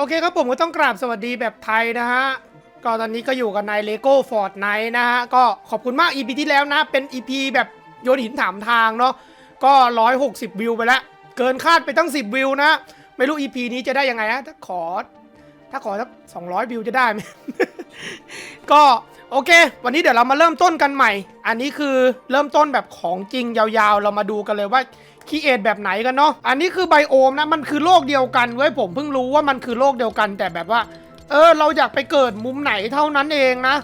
โอเคครับผมก็ต้องกราบสวัสดีแบบไทยนะฮะ ก็ตอนนี้ก็อยู่กับนายเลโก้ฟอร์ดไนท์นะฮะ ก็ขอบคุณมาก EP ที่แล้วนะ เป็น EP แบบโยนหินถามทางเนาะ ก็ 160 วิวไปแล้ว เกินคาดไปตั้ง 10 วิวนะ ไม่รู้ EP นี้จะได้ยังไงนะ ถ้าขอ ถ้าขอสัก200 วิวจะได้ไหม ก็โอเค วันนี้เดี๋ยวเรามาเริ่มต้นกันใหม่ อันนี้คือเริ่มต้นแบบของจริงยาวๆ เรามาดูกันเลยว่า คีเอทแบบไหนกันเนาะอันนี้คือไบโอมนะมันคือโลกเดียวกันเว้ยผมเพิ่งรู้ว่ามันคือโลกเดียวกัน แต่แบบว่า เออ เราอยากไปเกิดมุมไหนเท่านั้นเองนะ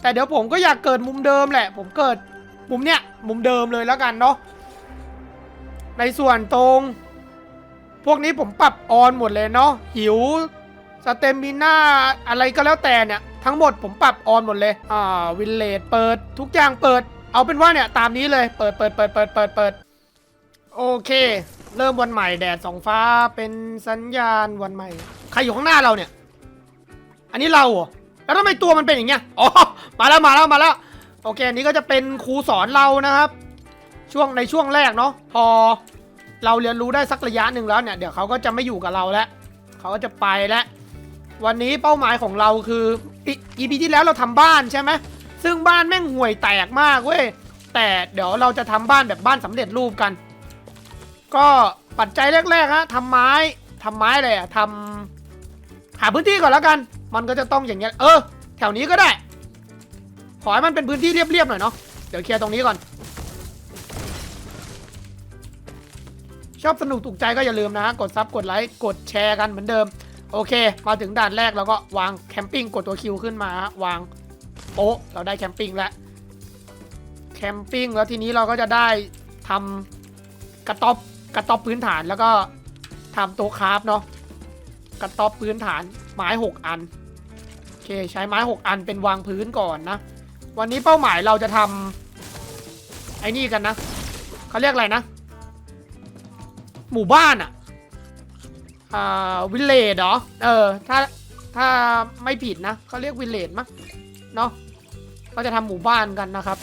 แต่เดี๋ยวผมก็อยากเกิดมุมเดิมแหละ ผมเกิดมุมเนี้ยมุมเดิมเลยแล้วกันเนาะในส่วนตรง พวกนี้ผมปรับออนหมดเลยเนาะหิวสเตมิน่าอะไรก็แล้วแต่เนี่ย ทั้งหมดผมปรับออนหมดเลย อ่าวินเลดเปิดทุกอย่างเปิด เอาเป็นว่าเนี่ย ตามนี้เลยเปิดเปิดเปิดเปิดเปิดเปิด โอเค เริ่มวันใหม่แดดสองฟ้าเป็นสัญญาณวันใหม่ ใครอยู่ข้างหน้าเราเนี่ย อันนี้เราเหรอแล้วทำไมตัวมันเป็นอย่างเงี้ยอ๋อมาแล้วมาแล้วมาแล้วโอเค อันนี้ก็จะเป็นครูสอนเรานะครับ ช่วงในช่วงแรกเนาะพอเราเรียนรู้ได้สักระยะหนึ่งแล้วเนี่ยเดี๋ยวเขาก็จะไม่อยู่กับเราแล้วเขาก็จะไปแล้ววันนี้เป้าหมายของเราคืออี EP ที่แล้วเราทำบ้านใช่ไหมซึ่งบ้านแม่งห่วยแตกมากเว้ยแต่เดี๋ยวเราจะทำบ้านแบบบ้านสำเร็จรูปกัน ก็ปัจจัยแรกๆฮะทำไม้ทำไม้อะไรอะทำหาพื้นที่ก่อนแล้วกัน มันก็จะต้องอย่างเงี้ยเออ แถวนี้ก็ได้ ขอให้มันเป็นพื้นที่เรียบๆหน่อยเนาะเดี๋ยวเคลียร์ตรงนี้ก่อน ชอบสนุกถูกใจก็อย่าลืมนะฮะกดซับกดไลค์กดแชร์กันเหมือนเดิม โอเค มาถึงด่านแรกเราก็วางแคมปิ้งกดตัวคิวขึ้นมาฮะวางโป๊ะเราได้แคมปิ้งแล้วแคมปิ้งแล้วทีนี้เราก็จะได้ทำกระต๊อบ กระต๊อบพื้นฐานแล้วก็ทำโต๊ะคราฟเนาะกระต๊อบพื้นฐานไม้หกอันโอเคใช้ไม้หกอันเป็นวางพื้นก่อนนะ วันนี้เป้าหมายเราจะทำไอ้นี่กันนะเขาเรียกอะไรนะ หมู่บ้านอะอ่าวิลเลจเหรอเออถ้าถ้าไม่ผิดนะเขาเรียกวิลเลจมั้งเนาะก็จะทำหมู่บ้านกันนะครับ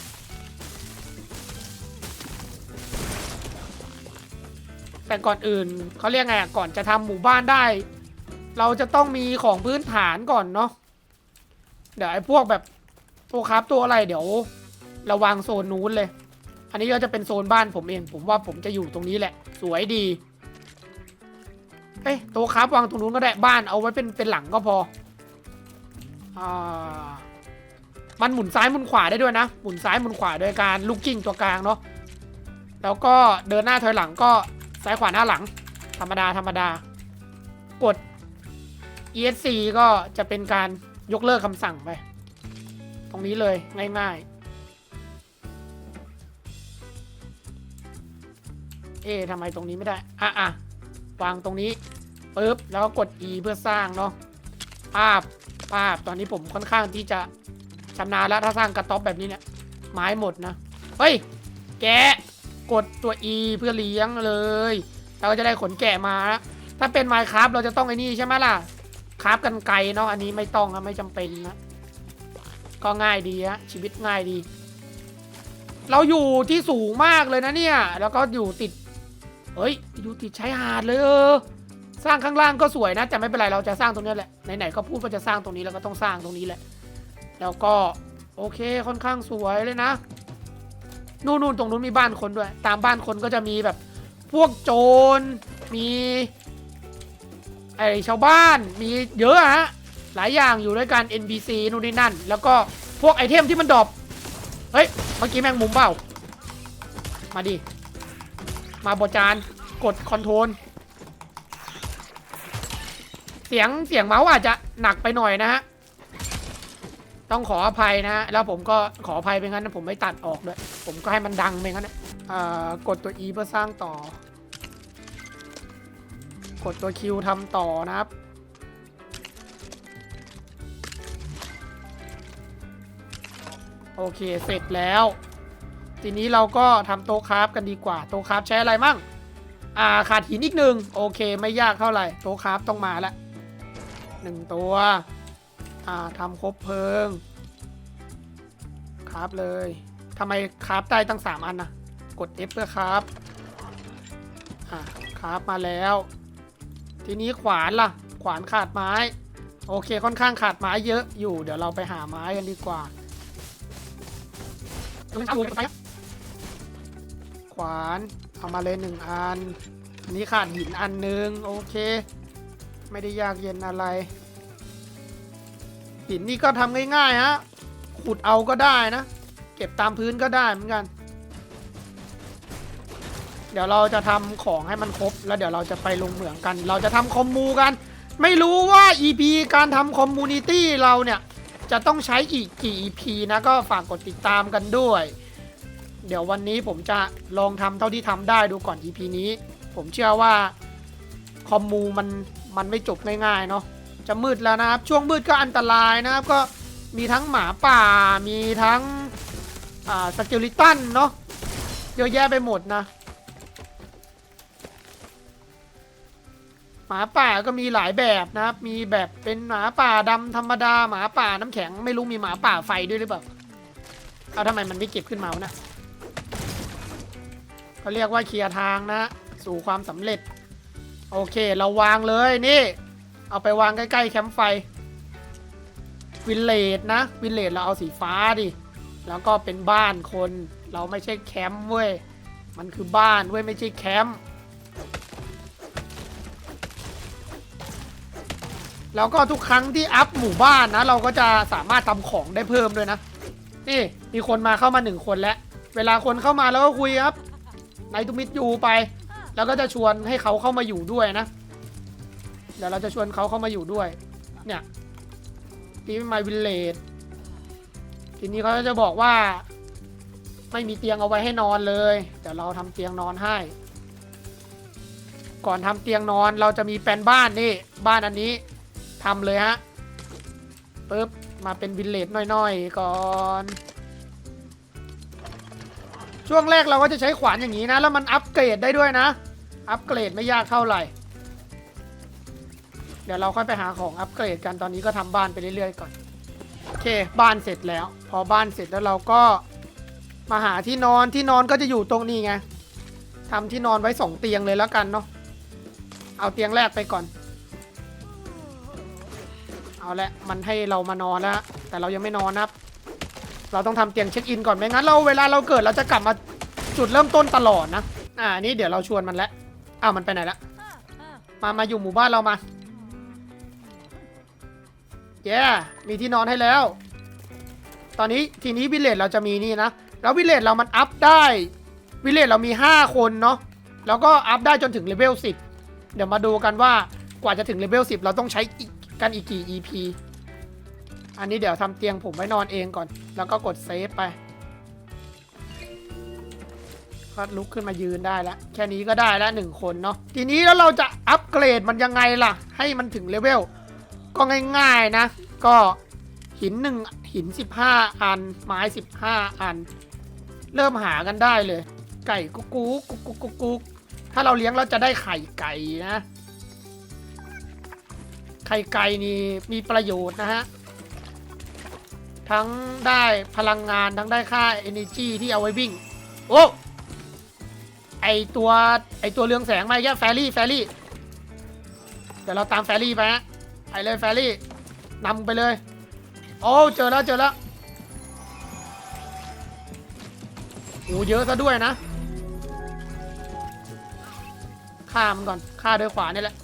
แต่ก่อนอื่นเขาเรียกไงอะก่อนจะทำหมู่บ้านได้ เราจะต้องมีของพื้นฐานก่อนเนาะเดี๋ยวไอ้พวกแบบตัวครับตัวอะไรเดี๋ยวราวางโซนนู้นเลย อันนี้ก็จะเป็นโซนบ้านผมเอง ผมว่าผมจะอยู่ตรงนี้แหละ สวยดีเอ้ยตัวครับวางตรงนู้นก็ได้บ้านเอาไว้เป็นเป็นหลังก็พออ่ามันหมุนซ้ายหมุนขวาได้ด้วยนะ หมุนซ้ายหมุนขวาโดยการลูกกิ้งตัวกลางเนาะแล้วก็เดินหน้าถอยหลังก็ ซ้ายขวาหน้าหลัง ธรรมดาธรรมดากด ESC ก็จะเป็นการยกเลิกคำสั่งไป ตรงนี้เลยง่ายๆ เอ๊ะทำไมตรงนี้ไม่ได้ อะอะวางตรงนี้ปึ๊บแล้วก็กด E เพื่อสร้างเนาะภาพภาพตอนนี้ผมค่อนข้างที่จะชำนาญแล้วถ้าสร้างกระต๊อบแบบนี้เนี่ยไม้หมดนะ เฮ้ย แก กดตัว E เพื่อเลี้ยงเลยเราก็จะได้ขนแกะมานะถ้าเป็นไมค์ครับเราจะต้องไอ้นี่ใช่ไหมล่ะคราฟกันไกลเนาะอันนี้ไม่ต้องนะไม่จำเป็นนะก็ง่ายดีฮะชีวิตง่ายดี เราอยู่ที่สูงมากเลยนะเนี่ย แล้วก็อยู่ติดเฮ้ยอยู่ติดชายหาดเลยเออสร้างข้างล่างก็สวยนะแต่ไม่เป็นไรเราจะสร้างตรงนี้แหละไหนๆก็พูดว่าจะสร้างตรงนี้แล้วก็ต้องสร้างตรงนี้แหละ แล้วก็โอเคค่อนข้างสวยเลยนะ นู่นๆตรงนู้นมีบ้านคนด้วย ตามบ้านคนก็จะมีแบบพวกโจร มีไอชาวบ้าน มีเยอะฮะ หลายอย่างอยู่ด้วยกัน NPC นู่นนี่นั่น แล้วก็พวกไอเทมที่มันดรอป เฮ้ย เมื่อกี้แมงมุมเปล่า มาดิ มาบอจาน กดคอนโทรล เสียงเสียงเมาส์อาจจะหนักไปหน่อยนะฮะ ต้องขออภัยนะแล้วผมก็ขออภัยไปงั้นนะผมไม่ตัดออกด้วย ผมก็ให้มันดังไปงั้นนะอ่ากดตัว E เพื่อสร้างต่อ กดตัว Q ทำต่อนะครับ โอเคเสร็จแล้ว ทีนี้เราก็ทำโต๊ะคราฟกันดีกว่า โต๊ะคราฟใช้อะไรมั่งอ่าขาดหินอีกหนึ่งโอเคไม่ยากเท่าไหร่ โต๊ะคราฟต้องมาล้วหนึ่งตัว อ่าทำครบเพลิงคราฟเลยทำไมคราฟได้ตั้งสามอันนะกด F เพื่อคราฟอ่าคราฟมาแล้ว ทีนี้ขวานล่ะ ขวานขาดไม้ โอเคค่อนข้างขาดไม้เยอะอยู่ เดี๋ยวเราไปหาไม้กันดีกว่า ขวาน เอามาเลยหนึ่งอัน อันนี้ขาดหินอันหนึง โอเค ไม่ได้ยากเย็นอะไร หินนี่ก็ทำง่ายๆฮะ ขุดเอาก็ได้นะ เก็บตามพื้นก็ได้เหมือนกัน เดี๋ยวเราจะทำของให้มันครบ แล้วเดี๋ยวเราจะไปลงเหมืองกัน เราจะทำคอมมูกัน ไม่รู้ว่า EP การทำคอมมูนิตี้เราเนี่ย จะต้องใช้อีกกี่ EP นะก็ฝากกดติดตามกันด้วย เดี๋ยววันนี้ผมจะลองทำเท่าที่ทำได้ดูก่อน EP นี้ ผมเชื่อว่าคอมมูมันมันไม่จบง่ายๆเนาะ จะมืดแล้วนะครับ ช่วงมืดก็อันตรายนะครับก็มีทั้งหมาป่ามีทั้งสเกลิตันเนาะเยอะแยะไปหมดนะ หมาป่าก็มีหลายแบบนะครับ มีแบบเป็นหมาป่าดำธรรมดาหมาป่าน้ำแข็งไม่รู้มีหมาป่าไฟด้วยหรือเปล่าเอาทำไมมันไม่เก็บขึ้นมาวะนะเขาเรียกว่าเคลียร์ทางนะ สู่ความสำเร็จ โอเค เราวางเลยนี่ เอาไปวางใกล้ๆแคมป์ไฟ วิลเลจนะ วิลเลจเราเอาสีฟ้าดิ แล้วก็เป็นบ้านคน เราไม่ใช่แคมป์เว้ย มันคือบ้านเว้ยไม่ใช่แคมป์แล้วก็ทุกครั้งที่อัพหมู่บ้านนะ เราก็จะสามารถทำของได้เพิ่มด้วยนะ นี่มีคนมาเข้ามาหนึ่งคนแล้ว เวลาคนเข้ามาแล้วก็คุยครับนายตุมิตยูไป แล้วก็จะชวนให้เขาเข้ามาอยู่ด้วยนะ เดี๋ยวเราจะชวนเขาเข้ามาอยู่ด้วย เนี่ยทีม My Village ทีนี้เขาจะบอกว่า ไม่มีเตียงเอาไว้ให้นอนเลย เดี๋ยวเราทำเตียงนอนให้ ก่อนทำเตียงนอนเราจะมีแปลนบ้านนี่บ้านอันนี้ทำเลยฮะปึ๊บมาเป็นวิลเลจน้อยๆ ก่อนช่วงแรกเราก็จะใช้ขวานอย่างนี้นะ แล้วมันอัปเกรดได้ด้วยนะ อัปเกรดไม่ยากเท่าไหร่ เดี๋ยวเราค่อยไปหาของอัปเกรดกันตอนนี้ก็ทำบ้านไปเรื่อยๆก่อนโอเคบ้านเสร็จแล้ว พอบ้านเสร็จแล้วเราก็มาหาที่นอนที่นอนก็จะอยู่ตรงนี้ไงทำที่นอนไว้สองเตียงเลยแล้วกันเนาะเอาเตียงแรกไปก่อน เอาละมันให้เรามานอนแล้ว แต่เรายังไม่นอนนะครับ เราต้องทำเตียงเช็คอินก่อนไม่งั้นเราเวลาเราเกิดเราจะกลับมาจุดเริ่มต้นตลอดนะอ่านนี้เดี๋ยวเราชวนมันแล้วอ้าวมันไปไหนละมามาอยู่หมู่บ้านเรามา เย้มีที่นอนให้แล้ว ตอนนี้ทีนี้วิลเลจเราจะมีนี่นะ แล้ววิลเลจเรามันอัพได้วิลเลจเรามี 5 คนเนาะแล้วก็อัพได้จนถึงเลเวล10 เดี๋ยวมาดูกันว่ากว่าจะถึงเลเวล10 เราต้องใช้กกันอีกกี่ EP อันนี้เดี๋ยวทำเตียงผมไว้นอนเองก่อน แล้วก็กดเซฟไปก็ลุกขึ้นมายืนได้แล้ว แค่นี้ก็ได้แล้วหนึ่งคนเนาะทีนี้แล้วเราจะอัปเกรดมันยังไงล่ะ ให้มันถึงเลเวล ก็ง่ายๆนะ ก็หินหนึ่งหิน 15 อัน ไม้ 15 อัน เริ่มหากันได้เลย ไก่กุ๊กกุ๊กกุ๊กกุ๊กกุ๊กถ้าเราเลี้ยงเราจะได้ไข่ไก่นะ ไข่ไก่นี่มีประโยชน์นะฮะ ทั้งได้พลังงานทั้งได้ค่า energy ที่เอาไว้วิ่ง โอ้ไอตัวไอตัวเรืองแสงมาแค่แฟรี่แฟรี่ เดี๋ยวเราตามแฟรี่ไปฮะ ไปเลยแฟรี่นำไปเลย โอ้เจอแล้วเจอแล้วโอ้เยอะซะด้วยนะฆ่ามันก่อนฆ่าด้วยขวานี่แหละ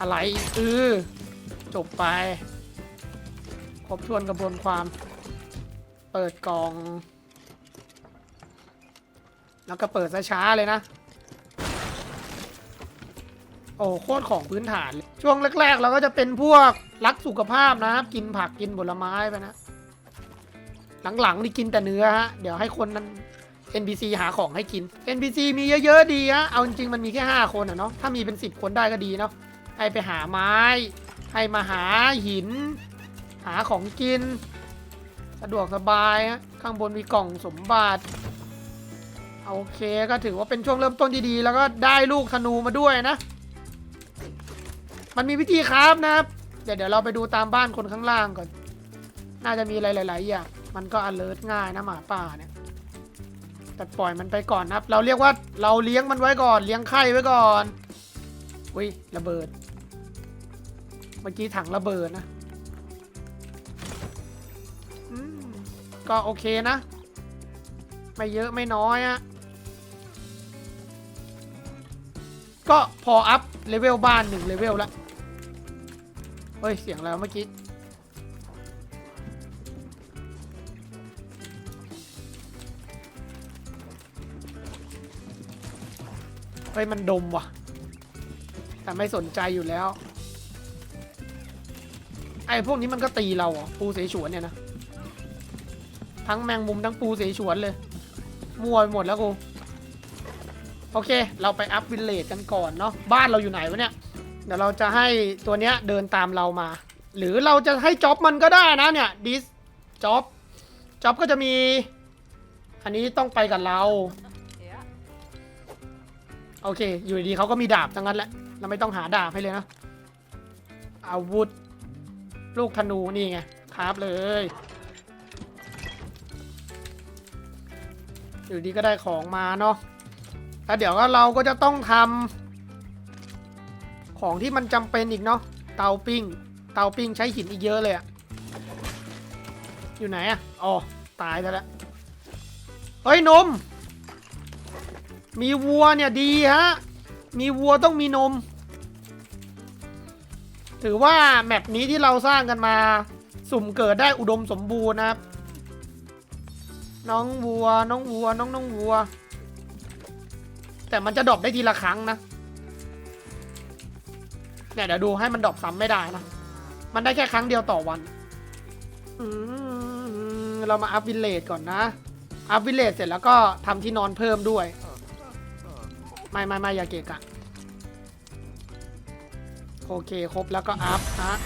อะไรเออจบไป ครบถ้วนกระบวนความ เปิดกล่อง แล้วก็เปิดช้าๆเลยนะ โอ้โคตรของพื้นฐาน ช่วงแรกๆ เราก็จะเป็นพวกรักสุขภาพนะครับ กินผักกินผลไม้ไปนะ หลังๆนี่กินแต่เนื้อฮะ เดี๋ยวให้คนนั้น NPC หาของให้กิน NPC มีเยอะๆดีฮะ เอาจริงๆมันมีแค่ 5 คนอะเนาะ ถ้ามีเป็น 10 คนได้ก็ดีเนาะ ให้ไปหาไม้ ให้มาหาหิน หาของกิน สะดวกสบายฮะ ข้างบนมีกล่องสมบัติ โอเคก็ถือว่าเป็นช่วงเริ่มต้นที่ดีแล้วก็ได้ลูกธนูมาด้วยนะ มันมีวิธีครับนะครับ เดี๋ยวเดี๋ยวเราไปดูตามบ้านคนข้างล่างก่อน น่าจะมีอะไรหลาย ๆ อย่าง มันก็ alert ง่ายนะหมาป่าเนี่ย แต่ปล่อยมันไปก่อนนะครับ เราเรียกว่าเราเลี้ยงมันไว้ก่อน เลี้ยงไข่ไว้ก่อน อุ้ยระเบิด เมื่อกี้ถังระเบิดนะก็โอเคนะ ไม่เยอะไม่น้อยอะ ก็พออัพเลเวลบ้านหนึ่งเลเวลละเฮ้ย เสียงแล้วเมื่อกี้ เฮ้ย มันดมว่ะ แต่ไม่สนใจอยู่แล้ว ไอ้พวกนี้มันก็ตีเราอะปูเสฉวนเนี่ยนะ ทั้งแมงมุมทั้งปูเสฉวนเลย มั่วไปหมดแล้วกู โอเค เราไปอัพวิลเลจกันก่อนเนาะบ้านเราอยู่ไหนวะเนี่ยเดี๋ยวเราจะให้ตัวเนี้ยเดินตามเรามา หรือเราจะให้จ็อบมันก็ได้นะเนี่ยดิสจ็อบจ็อบก็จะมี อันนี้ต้องไปกับเรา โอเค อยู่ดีเขาก็มีดาบทั้งนั้นแหละ เราไม่ต้องหาดาบให้เลยนะ อาวุธ ลูกธนูนี่ไงครับเลย อยู่ดีก็ได้ของมาเนาะ แล้วเดี๋ยวก็เราก็จะต้องทำของที่มันจำเป็นอีกเนาะเตาปิ้ง เตาปิ้งใช้หินอีกเยอะเลยอะอยู่ไหนอะอ๋อตายแล้วเฮ้ยนม มีวัวเนี่ยดีฮะ มีวัวต้องมีนม ถือว่าแมปนี้ที่เราสร้างกันมา สุ่มเกิดได้อุดมสมบูรณ์นะครับ น้องวัว น้องวัว น้องน้องวัว แต่มันจะดรอปได้ทีละครั้งนะ เนี่ยเดี๋ยวดูให้มันดรอปซ้ำไม่ได้นะ มันได้แค่ครั้งเดียวต่อวัน เรามาอัพวิลเลจก่อนนะ อัพวิลเลจเสร็จแล้วก็ทำที่นอนเพิ่มด้วย ไม่ไม่ไม่อย่าเกะกะ โอเคครบแล้วก็อัพฮะ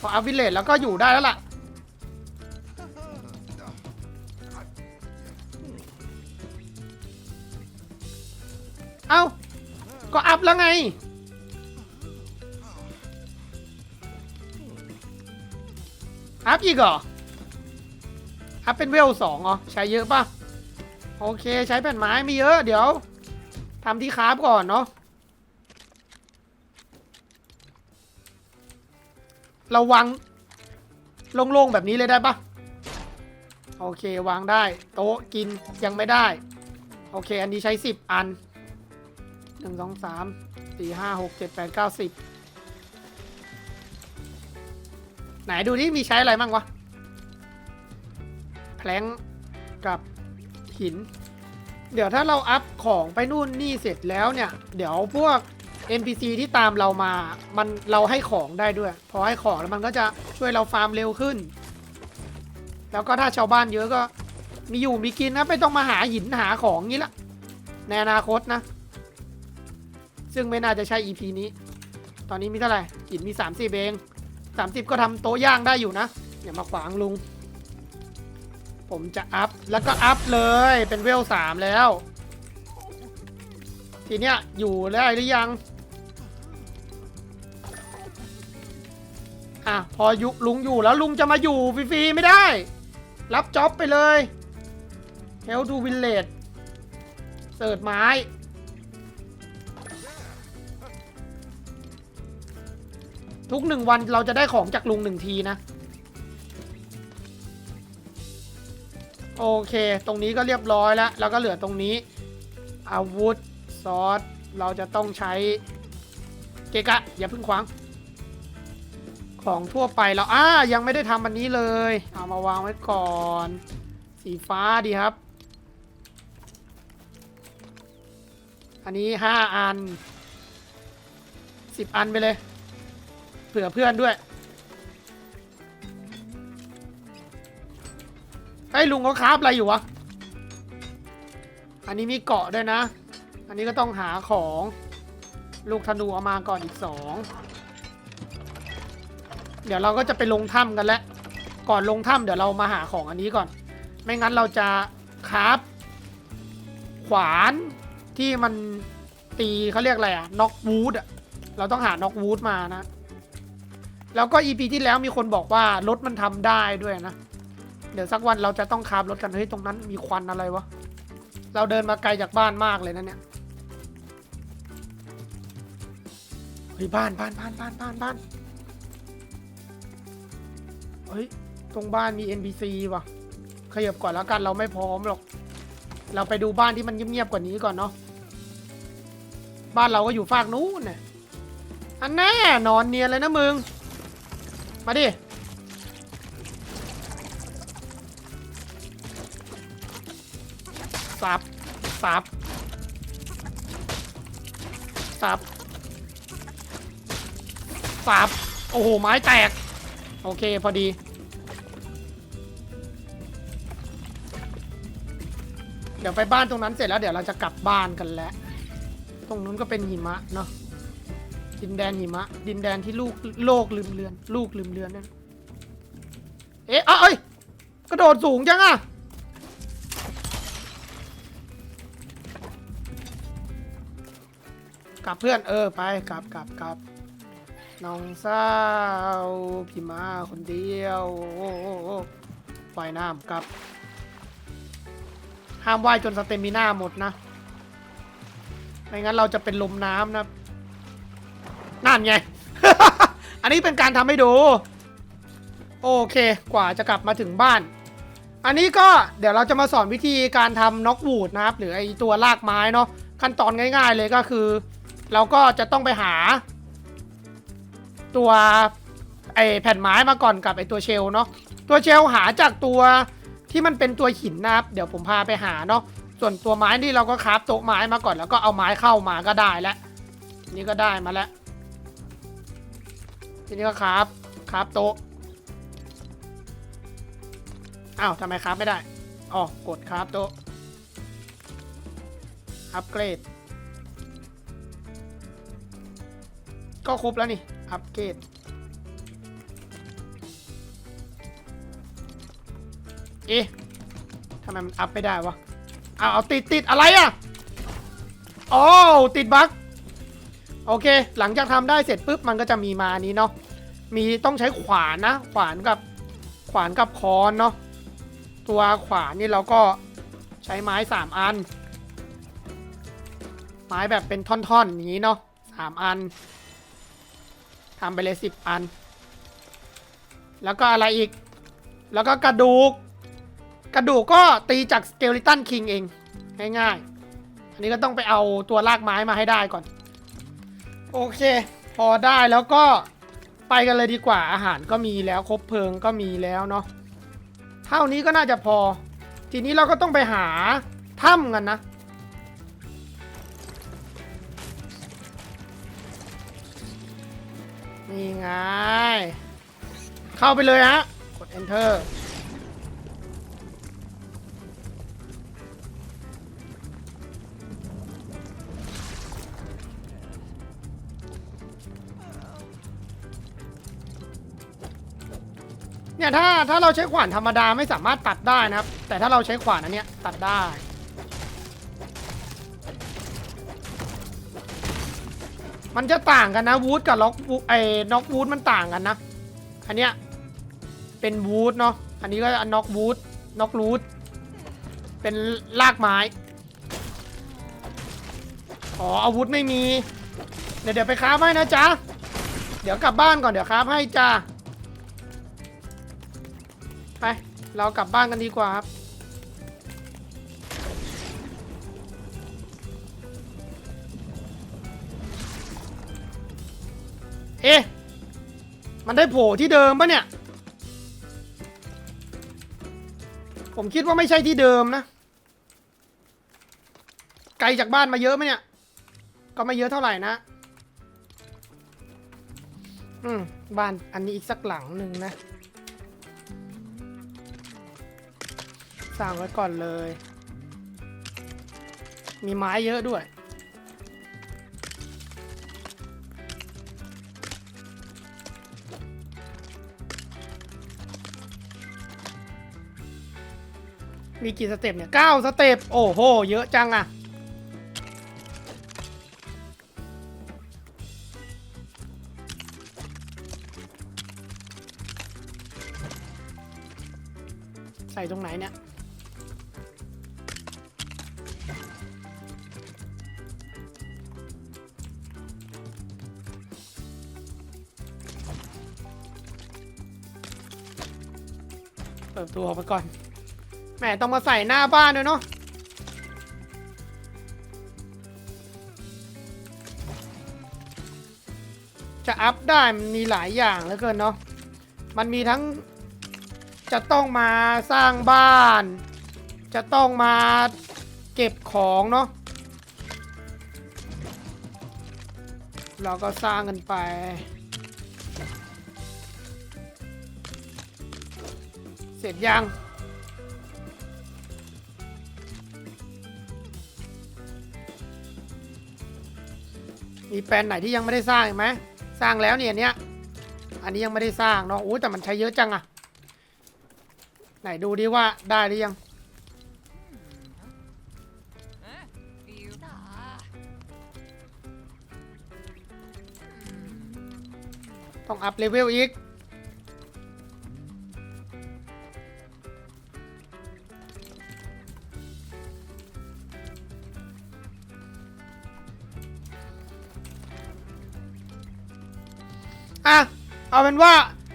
พออัพวิลเลจแล้วก็อยู่ได้แล้วล่ะ เอ้า ก็อัพแล้วไง อัพอีกเหรอ อัพเป็นเวลสองเหรอ ใช้เยอะปะโอเคใช้แผ่นไม้ไม่เยอะเดี๋ยวทำที่คราฟก่อนเนาะเราวางโล่งๆแบบนี้เลยได้ปะโอเควางได้ โต๊ะกินยังไม่ได้ โอเค อันนี้ใช้สิบอัน หนึ่งสองสามสี่ห้าหกเจ็ดแปดเก้าสิบไหนดูนี่มีใช้อะไรบ้างวะ แพลงกับหิน เดี๋ยวถ้าเราอัพของไปนู่นนี่เสร็จแล้วเนี่ย เดี๋ยวพวก NPC ที่ตามเรามา มันเราให้ของได้ด้วย พอให้ของแล้วมันก็จะช่วยเราฟาร์มเร็วขึ้น แล้วก็ถ้าชาวบ้านเยอะก็ มีอยู่มีกินนะ ไม่ต้องมาหาหินหาของงี้ละ ในอนาคตนะ ซึ่งไม่น่าจะใช่ EP นี้ ตอนนี้มีเท่าไหร่หินมี 30เอง30 ก็ทำโต๊ะย่างได้อยู่นะอย่ามาขวางลุง ผมจะอัพ แล้วก็อัพเลยเป็นเวลสามแล้ว ทีเนี้ยอยู่ได้หรือยัง อะ พอยุลุงอยู่แล้วลุงจะมาอยู่ฟรีๆไม่ได้ รับจ็อบไปเลย Help to Village เสิร์ชไม้ ทุกหนึ่งวันเราจะได้ของจากลุงหนึ่งทีนะ โอเค ตรงนี้ก็เรียบร้อยแล้ว แล้วก็เหลือตรงนี้ อาวุธ ซอส เราจะต้องใช้ เกกะ อย่าเพึ่งขวาง ของทั่วไปเราอ้ายังไม่ได้ทำอันนี้เลย เอามาวางไว้ก่อน สีฟ้าดีครับ อันนี้ห้าอันสิบอันไปเลย เผื่อเพื่อนด้วยไอ้ลุงเขาคราบอะไรอยู่วะ อันนี้มีเกาะด้วยนะ อันนี้ก็ต้องหาของ ลูกธนูเอามาก่อนอีกสอง เดี๋ยวเราก็จะไปลงถ้ำกันแล้ว ก่อนลงถ้ำเดี๋ยวเรามาหาของอันนี้ก่อน ไม่งั้นเราจะคราฟขวานที่มันตีเขาเรียกอะไรอะน็อกวูดอะเราต้องหาน็อกวูดมานะ แล้วก็ EP ที่แล้วมีคนบอกว่ารถมันทำได้ด้วยนะ เดี๋ยวสักวันเราจะต้องคาบรถกันเฮ้ยตรงนั้นมีควันอะไรวะ เราเดินมาไกลจากบ้านมากเลยนะเนี่ยเฮ้ยบ้านบ้านบ้านบ้านบ้านบ้านเฮ้ยตรงบ้านมี NPC ว่ะขยับก่อนแล้วกันเราไม่พร้อมหรอก เราไปดูบ้านที่มันเงียบๆกว่านี้ก่อนเนาะบ้านเราก็อยู่ฝากนู้นน่ะอันแน่นอนเนียนเลยนะมึง มาดิสับสับสับสับโอ้โห ไม้แตก โอเค พอดี เดี๋ยวไปบ้านตรงนั้นเสร็จแล้วเดี๋ยวเราจะกลับบ้านกันแล้ว ตรงนู้นก็เป็นหิมะเนาะ ดินแดนหิมะ ดินแดนที่ลูกโลกลืมเลือน ลูกลืมเลือนนั่นเอ๊ะอะเอ้ยกระโดดสูงจังอะกลับเพื่อนเออไปกลับกลับกลับน้องสาวพี่มาคนเดียวโอ้โหโอ้โหว่ายน้ำกลับ ห้ามว่ายจนสเตมิน่าหมดนะ ไม่งั้นเราจะเป็นลมน้ำนะ นั่นไง อันนี้เป็นการทำให้ดู โอเคกว่าจะกลับมาถึงบ้าน อันนี้ก็เดี๋ยวเราจะมาสอนวิธีการทำน็อกวูดนะครับ หรือไอตัวลากไม้เนาะขั้นตอนง่าย ๆเลยก็คือ เราก็จะต้องไปหา ตัวไอแผ่นไม้มาก่อนกับไอตัวเชลเนาะตัวเชลหาจากตัวที่มันเป็นตัวหินนะครับ เดี๋ยวผมพาไปหาเนาะส่วนตัวไม้นี่เราก็คราฟโต๊ะไม้มาก่อนแล้วก็เอาไม้เข้ามาก็ได้แล้วนี่ก็ได้มาแล้ว ทีนี้ก็คราฟคราฟโต๊ะอ้าวทำไมคราฟไม่ได้อ๋อกดคราฟโต๊ะอัปเกรด ก็ครบแล้วนี่ อัปเกรดเอ๊ะทำไมมันอัพไม่ได้วะเอาเอาติดติดอะไรอะโอ้ติดบั๊กโอเค หลังจากทำได้เสร็จปุ๊บ มันก็จะมีมานี้เนาะ มีต้องใช้ขวานนะ ขวานกับขวานกับค้อนเนาะตัวขวานนี่เราก็ใช้ไม้สามอัน ไม้แบบเป็นท่อนๆอย่างนี้เนาะสามอันทำไปเลยสิบอัน แล้วก็อะไรอีก แล้วก็กระดูก กระดูกก็ตีจากสเกลิตันคิงเอง ง่ายๆ อันนี้ก็ต้องไปเอาตัวลากไม้มาให้ได้ก่อน โอเค พอได้แล้วก็ ไปกันเลยดีกว่าอาหารก็มีแล้วครบเพลิงก็มีแล้วเนาะเท่านี้ก็น่าจะพอ ทีนี้เราก็ต้องไปหาถ้ำกันนะ นี่ไง เข้าไปเลยฮะ กด enter เนี่ยถ้าถ้าเราใช้ขวานธรรมดาไม่สามารถตัดได้นะครับ แต่ถ้าเราใช้ขวานอันเนี้ยตัดได้ มันจะต่างกันนะวูดกับล็อกวูดไอ้น็อกวูดมันต่างกันนะ อันเนี้ยเป็นวูดเนาะอันนี้ก็อันน็อกวูดน็อกรูดเป็นลากไม้อ๋ออาวุธไม่มี เดี๋ยวเดี๋ยวไปค้าให้นะจ๊ะ เดี๋ยวกลับบ้านก่อนเดี๋ยวค้าให้จ้า ไป เรากลับบ้านกันดีกว่าครับ เอ๊ะ มันได้โผล่ที่เดิมปะเนี่ย ผมคิดว่าไม่ใช่ที่เดิมนะ ไกลจากบ้านมาเยอะไหมเนี่ย ก็ไม่เยอะเท่าไหร่นะอืมบ้านอันนี้อีกสักหลังหนึ่งนะ สร้างไว้ก่อนเลย มีไม้เยอะด้วย มีกี่สเต็ปเนี่ยเก้าสเต็ป โอ้โห เยอะจังอะใส่ตรงไหนเนี่ย ปิดประตัวออกไปก่อน แหมต้องมาใส่หน้าบ้านด้วยเนาะ จะอัพได้มันมีหลายอย่างเหลือเกินเนาะ มันมีทั้งจะต้องมาสร้างบ้าน จะต้องมาเก็บของเนาะ เราก็สร้างกันไป เสร็จยัง มีแปลนไหนที่ยังไม่ได้สร้างไหม สร้างแล้วเนี่ยนเนี้ย อันนี้ยังไม่ได้สร้างเนาะโอ้แต่มันใช้เยอะจังอะไหนดูดิว่าได้หรือยัง ต้องอัพเลเวลอีก เอาเป็นว่า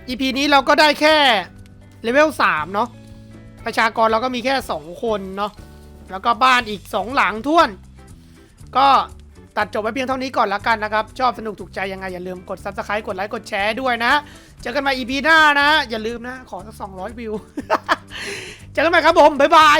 EP นี้เราก็ได้แค่เลเวล3เนาะประชากรเราก็มีแค่ 2 คนเนาะแล้วก็บ้านอีก 2 หลังท้วน ก็ตัดจบไว้เพียงเท่านี้ก่อนละกันนะครับ ชอบสนุกถูกใจยังไง อย่าลืมกด Subscribe กดไลค์กดแชร์ด้วยนะ เจอกันใหม่ EP หน้านะ อย่าลืมนะ ขอสัก200 วิว เจอกันใหม่ครับผม บ๊ายบาย